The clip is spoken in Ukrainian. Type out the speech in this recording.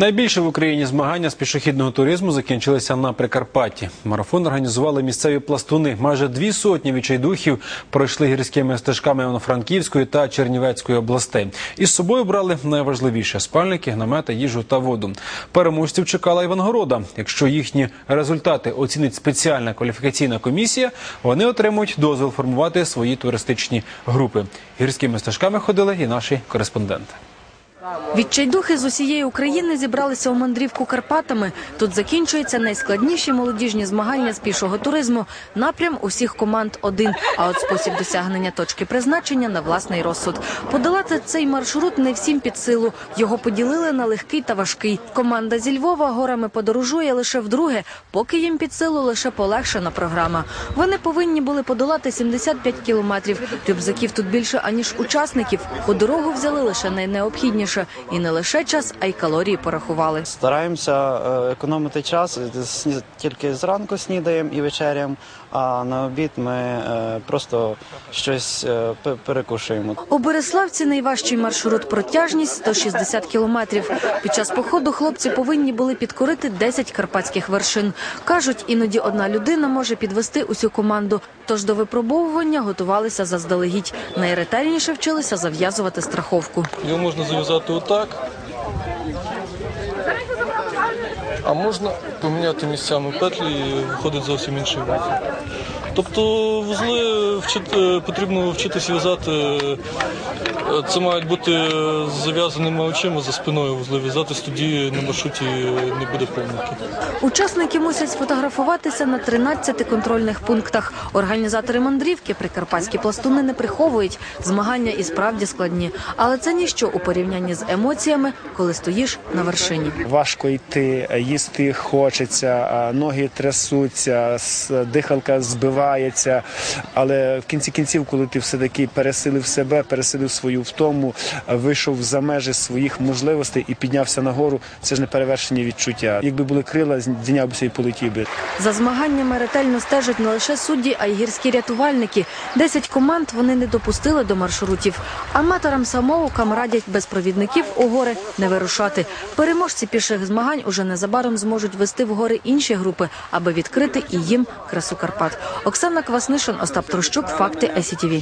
Найбільше в Україні змагання з пішохідного туризму закінчилися на Прикарпатті. Марафон організували місцеві пластуни. Майже дві сотні відчайдухів пройшли гірськими стежками Івано-Франківської та Чернівецької областей. Із собою брали найважливіше спальники, намети, їжу та воду. Переможців чекала Івангорода. Якщо їхні результати оцінить спеціальна кваліфікаційна комісія, вони отримують дозвіл формувати свої туристичні групи. Гірськими стежками ходили і наші кореспонденти. Відчайдухи з усієї України зібралися у мандрівку Карпатами. Тут закінчуються найскладніші молодіжні змагання з пішого туризму. Напрям усіх команд один. А от спосіб досягнення точки призначення на власний розсуд. Подолати цей маршрут не всім під силу. Його поділили на легкий та важкий. Команда зі Львова горами подорожує лише вдруге, поки їм під силу лише полегшена програма. Вони повинні були подолати 75 кілометрів. Рюкзаків тут більше аніж учасників. У дорогу взяли лише найнеобхідніше. І не лише час, а й калорії порахували. Стараємося е, економити час. Сні- Тільки зранку снідаємо і вечеряємо, а на обід ми е, просто щось е, перекушуємо. У Береславці найважчий маршрут протяжність 160 кілометрів. Під час походу хлопці повинні були підкорити 10 карпатських вершин. Кажуть, іноді одна людина може підвести усю команду. Тож до випробовування готувалися заздалегідь. Найретельніше вчилися зав'язувати страховку. Його можна зав'язати отак. А можна поміняти місцями петлі і виходить зовсім інший вузол. Тобто вузли вчити, потрібно вчитися в'язати. е, Це мають бути з зав'язаними очима за спиною вузли. В'язатись тоді на маршруті не буде помилки. Учасники мусять сфотографуватися на 13 контрольних пунктах. Організатори мандрівки прикарпатські пластуни не приховують. Змагання і справді складні, але це ніщо у порівнянні з емоціями, коли стоїш на вершині. Важко йти, їсти хочеться, ноги трясуться, дихалка збивається. Але в кінці кінців, коли ти все таки пересилив себе, пересилив свою втому, вийшов за межі своїх можливостей і піднявся нагору, це ж не перевершені відчуття. Якби були крила, здійнявся і полетів би. За змаганнями ретельно стежать не лише судді, а й гірські рятувальники. Десять команд вони не допустили до маршрутів. Аматорам самоукам радять без провідників у гори не вирушати. Переможці піших змагань уже незабаром зможуть вести в гори інші групи, аби відкрити і їм красу Карпат. Оксана Кваснишин, Остап Трощук, факти ЕСІТІВІ.